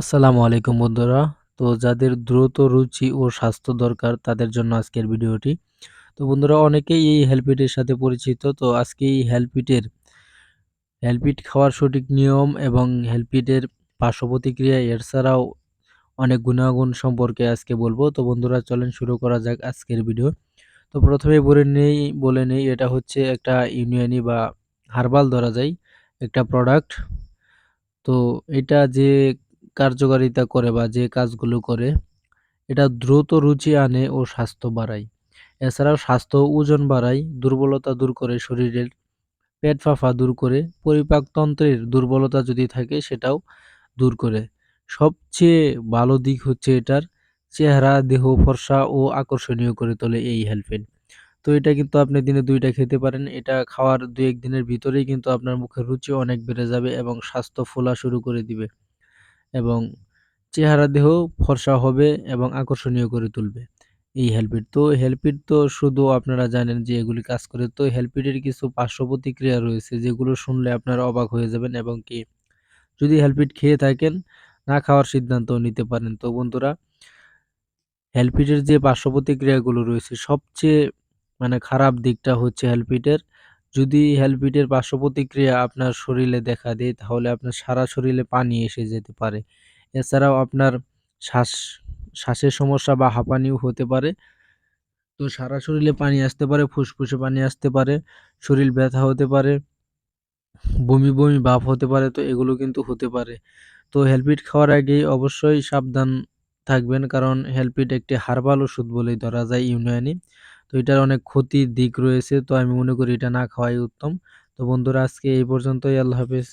আসসালামু আলাইকুম বন্ধুরা। তো যাদের দ্রুত রুচি ও স্বাস্থ্য দরকার, তাদের জন্য আজকের ভিডিওটি। তো বন্ধুরা, অনেকেই এই হেলপিটের সাথে পরিচিত। তো আজকে এই হেলপিটের, হেলপিট খাওয়ার সঠিক নিয়ম এবং হেলপিটের পার্শ্ব প্রতিক্রিয়া এছাড়াও অনেক গুণাগুণ সম্পর্কে আজকে বলব। তো বন্ধুরা, চলেন শুরু করা যাক আজকের ভিডিও। তো প্রথমে বলে নেই বলে নেই, এটা হচ্ছে একটা ইউনিয়নি বা হার্বাল ধরা যায়, একটা প্রোডাক্ট। তো এটা যে কার্যকারিতা করে বা যে কাজগুলো করে, এটা দ্রুত রুচি আনে ও স্বাস্থ্য বাড়ায়। এছাড়াও স্বাস্থ্য ওজন বাড়ায়, দুর্বলতা দূর করে শরীরের পেট ফাঁফা দূর করে পরিপাকতন্ত্রের দুর্বলতা যদি থাকে সেটাও দূর করে। সবচেয়ে ভালো দিক হচ্ছে এটার চেহারা, দেহ ফর্সা ও আকর্ষণীয় করে তোলে এই হেলপেন তো এটা কিন্তু আপনি দিনে দুইটা খেতে পারেন, এটা খাওয়ার দু এক দিনের ভিতরেই কিন্তু আপনার মুখের রুচি অনেক বেড়ে যাবে এবং স্বাস্থ্য ফোলা শুরু করে দিবে। এবং চেহারা দেহ ফর্সা হবে এবং আকর্ষণীয় করে তুলবে। এই হেলপিট তো হেলপিট তো শুধু আপনারা জানেন যে এগুলি কাজ করে, তো হেলপিটের কিছু পার্শ্ব প্রতিক্রিয়া রয়েছে যেগুলো শুনলে আপনারা অবাক হয়ে যাবেন এবং কি যদি হেলপিট খেয়ে থাকেন, না খাওয়ার সিদ্ধান্ত নিতে পারেন। তো বন্ধুরা হেলপিটের যে পার্শ্ব প্রতিক্রিয়াগুলো রয়েছে, সবচেয়ে মানে খারাপ দিকটা হচ্ছে হেলপিটের যদি হেলপিটের পার্শ্ব প্রতিক্রিয়া আপনার শরীরে দেখা দেয়, তাহলে আপনার সারা শরীরে পানি এসে যেতে পারে। এছাড়াও আপনার শ্বাস, শ্বাসের সমস্যা বা হাঁপানিও হতে পারে। তো সারা শরীরে পানি আসতে পারে, ফুসফুসে পানি আসতে পারে, শরীর ব্যথা হতে পারে, বমি বমি ভাব হতে পারে, তো এগুলো কিন্তু হতে পারে। তো হেলপিট খাওয়ার আগেই অবশ্যই সাবধান থাকবেন, কারণ হেলপিট একটি হার্বাল ওষুধ বলেই ধরা যায় ইউনানি। তো এটার অনেক ক্ষতির দিক রয়েছে, তো আমি মনে করি এটা না খাওয়াই উত্তম। তো বন্ধুরা, আজকে এই পর্যন্তই। আল্লাহ হাফেজ।